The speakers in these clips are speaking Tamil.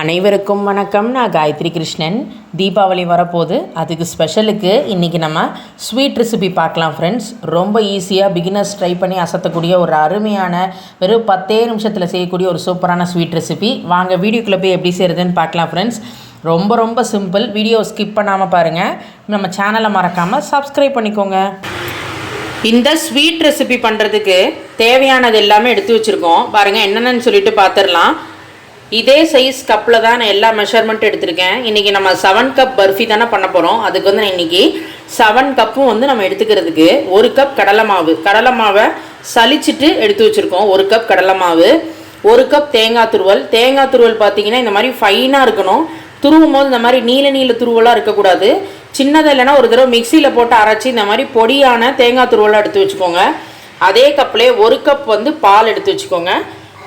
அனைவருக்கும் வணக்கம். நான் காயத்ரி கிருஷ்ணன். தீபாவளி வரப்போகுது. அதுக்கு ஸ்பெஷலுக்கு இன்றைக்கி நம்ம ஸ்வீட் ரெசிபி பார்க்கலாம் ஃப்ரெண்ட்ஸ் ரொம்ப ஈஸியாக பிகினர்ஸ் ட்ரை பண்ணி அசத்தக்கூடிய ஒரு அருமையான வெறும் பத்தே நிமிஷத்தில் செய்யக்கூடிய ஒரு சூப்பரான ஸ்வீட் ரெசிபி. வாங்க வீடியோக்குள்ளே போய் எப்படி செய்கிறதுன்னு பார்க்கலாம் ஃப்ரெண்ட்ஸ் ரொம்ப ரொம்ப சிம்பிள் வீடியோ ஸ்கிப் பண்ணாமல் பாருங்கள் நம்ம சேனலை மறக்காமல் சப்ஸ்கிரைப் பண்ணிக்கோங்க. இந்த ஸ்வீட் ரெசிபி பண்ணுறதுக்கு தேவையானது எல்லாமே எடுத்து வச்சுருக்கோம். பாருங்கள் என்னென்னு சொல்லிட்டு பார்த்துடலாம் இதே சைஸ் கப்பில் தான் நான் எல்லா மெஷர்மெண்ட் எடுத்திருக்கேன். இன்றைக்கி நம்ம செவன் கப் பர்ஃபி தானே பண்ண போகிறோம் அதுக்கு வந்து நான் இன்றைக்கி செவன் கப்பும் வந்து நம்ம எடுத்துக்கிறதுக்கு ஒரு கப் கடலை மாவு. கடலை மாவை சலிச்சிட்டு எடுத்து வச்சுருக்கோம். ஒரு கப் கடலை மாவு ஒரு கப் தேங்காய் துருவல். தேங்காய் துருவல் பார்த்தீங்கன்னா இந்த மாதிரி ஃபைனாக இருக்கணும். துருவும் போது இந்த மாதிரி நீல நீல துருவலாக இருக்கக்கூடாது. சின்னதாக இல்லைன்னா ஒரு தடவை மிக்சியில் போட்டு அரைச்சி இந்த மாதிரி பொடியான தேங்காய் துருவலாக எடுத்து வச்சுக்கோங்க. அதே கப்லேயே ஒரு கப் வந்து பால் எடுத்து வச்சுக்கோங்க.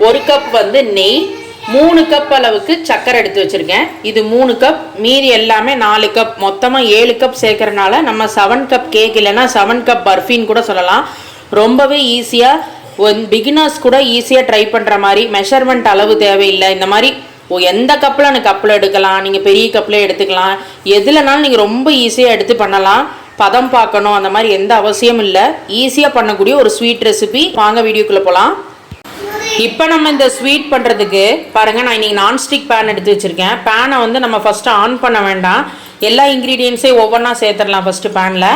ஒரு கப் வந்து நெய் மூணு கப் அளவுக்கு சக்கரை எடுத்து வச்சுருக்கேன். இது மூணு கப் மீதி எல்லாமே நாலு கப் மொத்தமாக ஏழு கப் சேர்க்கறனால நம்ம செவன் கப் கேக் இல்லைன்னா செவன் கப் பர்ஃபின்னு கூட சொல்லலாம். ரொம்பவே ஈஸியாக ஒன் பிகினர்ஸ் கூட ஈஸியாக ட்ரை பண்ணுற மாதிரி மெஷர்மெண்ட் அளவு தேவையில்லை. இந்த மாதிரி ஓ எந்த கப்பில் எனக்கு கப்பில் எடுக்கலாம்? நீங்கள் பெரிய கப்பில் எடுத்துக்கலாம். எதுலனாலும் நீங்கள் ரொம்ப ஈஸியாக எடுத்து பண்ணலாம். பதம் பார்க்கணும் அந்த மாதிரி எந்த அவசியமும் இல்லை. ஈஸியாக பண்ணக்கூடிய ஒரு ஸ்வீட் ரெசிபி வாங்க வீடியோக்குள்ளே போகலாம் இப்போ நம்ம இந்த ஸ்வீட் பண்ணுறதுக்கு பாருங்கள் நான் இன்றைக்கி நான்ஸ்டிக் பேன் எடுத்து வச்சுருக்கேன். பேனை வந்து நம்ம ஃபஸ்ட்டு ஆன் பண்ண வேண்டாம். எல்லா இன்க்ரீடியன்ஸையும் ஒவ்வொன்றா சேர்த்துடலாம் ஃபஸ்ட்டு பேனில்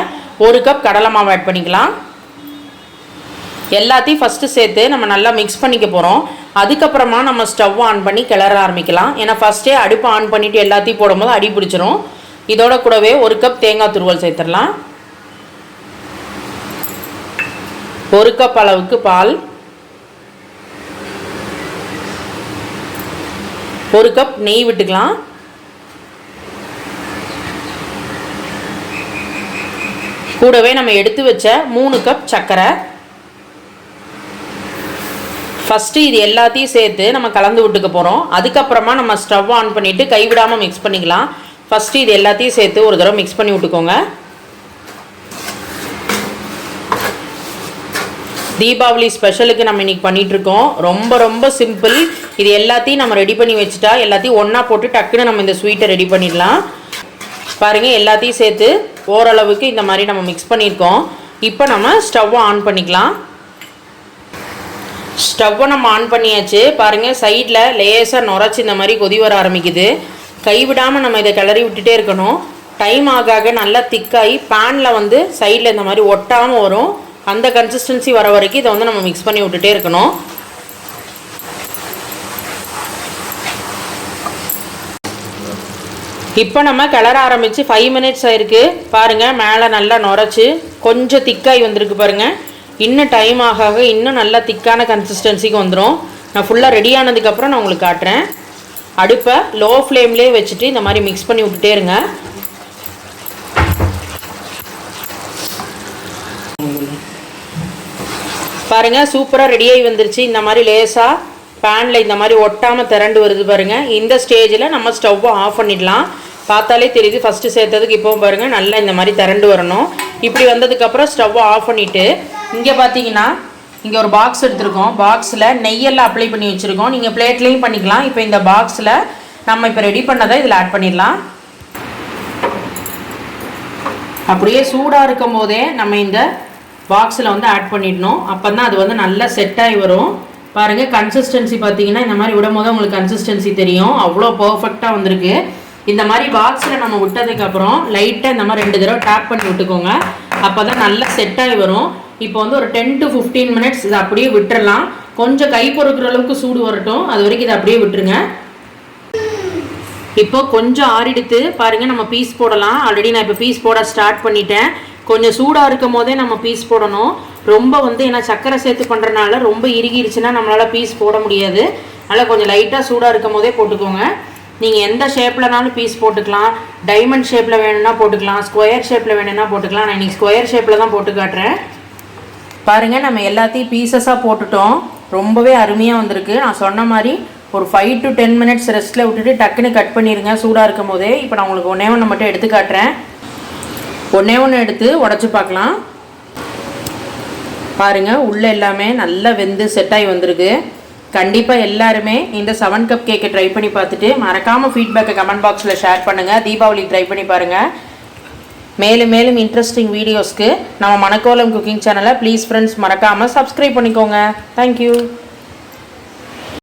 ஒரு கப் கடலை மாவு ஆட் பண்ணிக்கலாம். எல்லாத்தையும் ஃபஸ்ட்டு சேர்த்து நம்ம நல்லா மிக்ஸ் பண்ணிக்க போகிறோம் அதுக்கப்புறமா நம்ம ஸ்டவ் ஆன் பண்ணி கிளற ஆரம்பிக்கலாம். ஏன்னா ஃபஸ்ட்டே அடுப்பு ஆன் பண்ணிவிட்டு எல்லாத்தையும் போடும்போது அடி பிடிச்சிரும். இதோட கூடவே ஒரு கப் தேங்காய் துருவல் சேர்த்துடலாம். ஒரு கப் அளவுக்கு பால். ஒரு கப் நெய் விட்டுக்கலாம். கூடவே நம்ம எடுத்து வச்ச மூணு கப் சர்க்கரை. ஃபஸ்ட்டு இது எல்லாத்தையும் சேர்த்து நம்ம கலந்து விட்டுக்க போகிறோம் அதுக்கப்புறமா நம்ம ஸ்டவ் ஆன் பண்ணிவிட்டு கைவிடாமல் மிக்ஸ் பண்ணிக்கலாம். ஃபஸ்ட்டு இது எல்லாத்தையும் சேர்த்து ஒரு தடவை மிக்ஸ் பண்ணி விட்டுக்கோங்க. தீபாவளி ஸ்பெஷலுக்கு நம்ம இன்றைக்கி பண்ணிகிட்ருக்கோம் ரொம்ப ரொம்ப சிம்பிள் இது எல்லாத்தையும் நம்ம ரெடி பண்ணி வச்சுட்டா எல்லாத்தையும் ஒன்றா போட்டு டக்குன்னு நம்ம இந்த ஸ்வீட்டை ரெடி பண்ணிடலாம். பாருங்கள் எல்லாத்தையும் சேர்த்து ஓரளவுக்கு இந்த மாதிரி நம்ம மிக்ஸ் பண்ணியிருக்கோம். இப்போ நம்ம ஸ்டவ்வை ஆன் பண்ணிக்கலாம். ஸ்டவ்வை நம்ம ஆன் பண்ணியாச்சு. பாருங்கள் சைடில் லேசாக நுரைச்சி இந்த மாதிரி கொதி வர ஆரம்பிக்குது. கைவிடாமல் நம்ம இதை கிளறி விட்டுட்டே இருக்கணும். டைம் ஆக ஆக நல்லா திக்காகி பேனில் வந்து சைடில் இந்த மாதிரி ஒட்டாமல் வரும். அந்த கன்சிஸ்டன்சி வர வரைக்கும் இதை வந்து நம்ம மிக்ஸ் பண்ணி விட்டுட்டே இருக்கணும். இப்போ நம்ம கிளற ஆரம்பித்து ஃபைவ் மினிட்ஸ் ஆயிருக்கு. பாருங்கள் மேலே நல்லா நுரைச்சி கொஞ்சம் திக்காகி வந்திருக்கு பாருங்கள் இன்னும் டைம் ஆக ஆக இன்னும் நல்லா திக்கான கன்சிஸ்டன்சிக்கு வந்துடும் நான் ஃபுல்லாக ரெடி ஆனதுக்கப்புறம் நான் உங்களுக்கு காட்டுறேன். அடுப்பை லோ ஃப்ளேம்லேயே வச்சுட்டு இந்த மாதிரி மிக்ஸ் பண்ணி விட்டுட்டே இருங்க. பாருங்கள் சூப்பராக ரெடியாகி வந்துருச்சு. இந்த மாதிரி லேசாக பேனில் இந்த மாதிரி ஒட்டாமல் திரண்டு வருது பாருங்கள் இந்த ஸ்டேஜில் நம்ம ஸ்டவ்வை ஆஃப் பண்ணிடலாம். பார்த்தாலே தெரியுது ஃபஸ்ட்டு சேர்த்ததுக்கு இப்போ பாருங்கள் நல்லா இந்த மாதிரி திரண்டு வரணும். இப்படி வந்ததுக்கப்புறம் ஸ்டவ்வை ஆஃப் பண்ணிவிட்டு இங்கே பார்த்தீங்கன்னா இங்கே ஒரு பாக்ஸ் எடுத்திருக்கோம். பாக்ஸில் நெய்யெல்லாம் அப்ளை பண்ணி வச்சுருக்கோம். நீங்கள் பிளேட்லேயும் பண்ணிக்கலாம். இப்போ இந்த பாக்ஸில் நம்ம இப்போ ரெடி பண்ணதை இதில் ஆட் பண்ணிடலாம். அப்படியே சூடாக இருக்கும் போதே நம்ம இந்த பாக்ஸில் வந்து ஆட் பண்ணிடணும். அப்போ தான் அது வந்து நல்லா செட் ஆகி வரும். பாருங்கள் கன்சிஸ்டன்சி பார்த்தீங்கன்னா இந்த மாதிரி விடும் போது உங்களுக்கு கன்சிஸ்டன்சி தெரியும். அவ்வளோ பர்ஃபெக்டாக வந்திருக்கு. இந்த மாதிரி பாக்ஸில் நம்ம விட்டதுக்கப்புறம் லைட்டாக இந்த மாதிரி ரெண்டு தடவை டேப் பண்ணி விட்டுக்கோங்க. அப்போ தான் நல்லா செட் ஆகி வரும். இப்போ வந்து ஒரு டென் டு ஃபிஃப்டீன் மினிட்ஸ் இதை அப்படியே விட்டுறலாம். கொஞ்சம் கை பொறுக்கிற அளவுக்கு சூடு வரட்டும். அது வரைக்கும் இதை அப்படியே விட்டுருங்க. இப்போ கொஞ்சம் ஆறிடுத்து பாருங்க நம்ம பீஸ் போடலாம். ஆல்ரெடி நான் இப்போ பீஸ் போட ஸ்டார்ட் பண்ணிட்டேன். கொஞ்சம் சூடாக இருக்கும் போதே நம்ம பீஸ் போடணும். ரொம்ப வந்து ஏன்னா சக்கரை சேர்த்து பண்ணுறனால ரொம்ப இறுகிருச்சுன்னா நம்மளால் பீஸ் போட முடியாது. அதனால் கொஞ்சம் லைட்டாக சூடாக இருக்கும் போதே போட்டுக்கோங்க. நீங்கள் எந்த ஷேப்லனாலும் பீஸ் போட்டுக்கலாம். டைமண்ட் ஷேப்பில் வேணும்னா போட்டுக்கலாம். ஸ்கொயர் ஷேப்பில் வேணும்னா போட்டுக்கலாம். நான் இன்றைக்கி ஸ்கொயர் ஷேப்பில் தான் போட்டு காட்டுறேன். பாருங்கள் நம்ம எல்லாத்தையும் பீசஸாக போட்டுட்டோம். ரொம்பவே அருமையாக வந்திருக்கு. நான் சொன்ன மாதிரி ஒரு ஃபைவ் டு டென் மினிட்ஸ் ரெஸ்ட்டில் விட்டுட்டு டக்குன்னு கட் பண்ணிடுங்க சூடாக இருக்கும் போதே. இப்போ நான் உங்களுக்கு ஒன்றே ஒன்று மட்டும் எடுத்து காட்டுறேன். ஒன்றே ஒன்று எடுத்து உடச்சி பார்க்கலாம். பாருங்கள் உள்ளே எல்லாமே நல்லா வெந்து செட்டாகி வந்திருக்கு. கண்டிப்பாக எல்லாருமே இந்த செவன் கப் கேக்கை ட்ரை பண்ணி பார்த்துட்டு மறக்காமல் ஃபீட்பேக்கை கமெண்ட் பாக்ஸில் ஷேர் பண்ணுங்கள் தீபாவளி ட்ரை பண்ணி பாருங்கள் மேலும் மேலும் இன்ட்ரெஸ்டிங் வீடியோஸ்க்கு நம்ம மணக்கோலம் குக்கிங் சேனலை ப்ளீஸ் ஃப்ரெண்ட்ஸ் மறக்காமல் சப்ஸ்கிரைப் பண்ணிக்கோங்க. Thank you